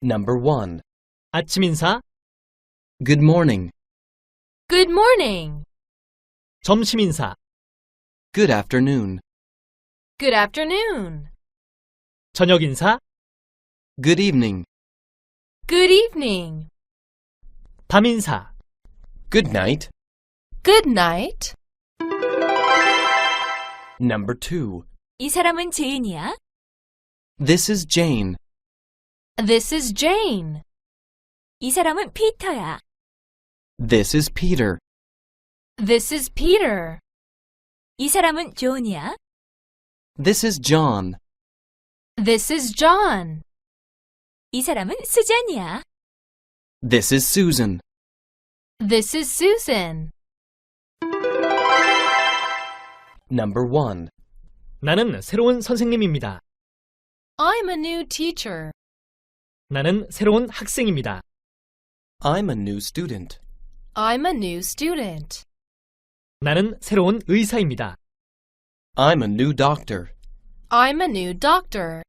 Number 1. 아침 인사, Good morning. Good morning. 점심 인사, Good afternoon. Good afternoon. 저녁 인사, Good evening. Good evening. 밤 인사, Good night. Good night. Number 2. 이 사람은 제인이야? This is Jane. This is Jane. 이 사람은 피터야. This is Peter. This is Peter. 이 사람은 존이야? This is John. This is John. 이 사람은 수잔이야. This is Susan. This is Susan. Number 1. 나는 새로운 선생님입니다. I'm a new teacher. 나는 새로운 학생입니다. I'm a new student. I'm a new student. 나는 새로운 의사입니다. I'm a new doctor. I'm a new doctor.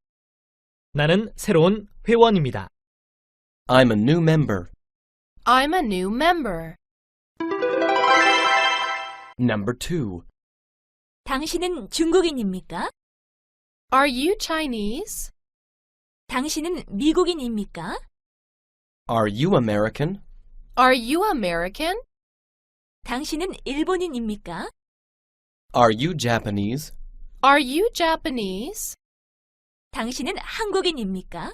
나는 새로운 회원입니다. I'm a new member. I'm a new member. Number 2. 당신은 중국인입니까? Are you Chinese? 당신은 미국인입니까? Are you American? Are you American? 당신은 일본인입니까? Are you Japanese? Are you Japanese? 당신은 한국인입니까?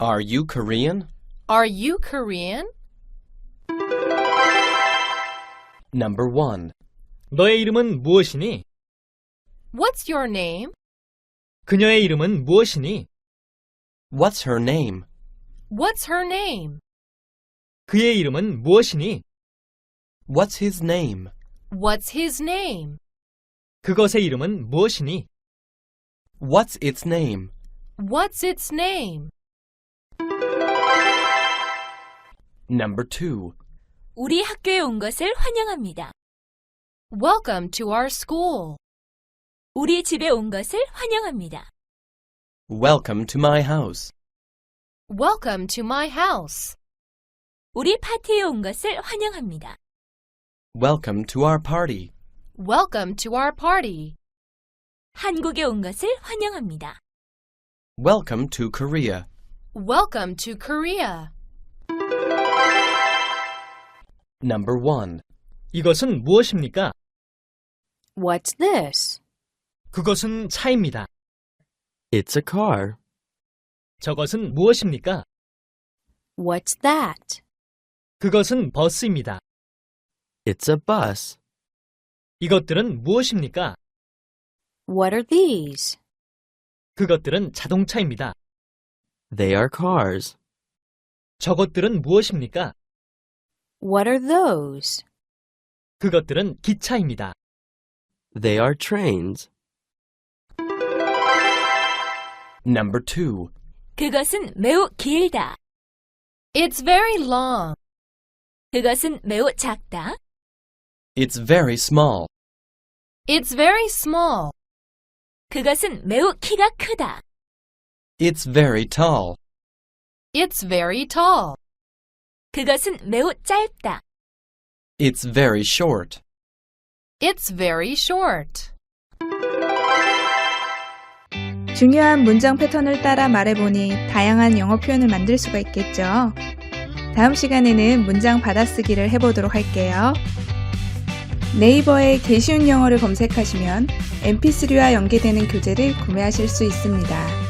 Are you Korean? Are you Korean? Number 1. 너의 이름은 무엇이니? What's your name? 그녀의 이름은 무엇이니? What's her name? What's her name? 그의 이름은 무엇이니? What's his name? What's his name? 그것의 이름은 무엇이니? What's its name? What's its name? Number 2. 우리 학교에 온 것을 환영합니다. Welcome to our school. 우리 집에 온 것을 환영합니다. Welcome to my house. Welcome to my house. 우리 파티에 온 것을 환영합니다. Welcome to our party. Welcome to our party. 한국에 온 것을 환영합니다. Welcome to Korea. Welcome to Korea. Number 1. 이것은 무엇입니까? What's this? 그것은 차입니다. It's a car. 저것은 무엇입니까? What's that? 그것은 버스입니다. It's a bus. 이것들은 무엇입니까? What are these? 그것들은 자동차입니다. They are cars. 저것들은 무엇입니까? What are those? 그것들은 기차입니다. They are trains. Number 2. 그것은 매우 길다. It's very long. 그것은 매우 작다. It's very small. It's very small. 그것은 매우 키가 크다. It's very tall. It's very tall. 그것은 매우 짧다. It's very short. It's very short. 중요한 문장 패턴을 따라 말해보니 다양한 영어 표현을 만들 수가 있겠죠. 다음 시간에는 문장 받아쓰기를 해보도록 할게요. 네이버에 개쉬운 영어를 검색하시면 mp3와 연계되는 교재를 구매하실 수 있습니다.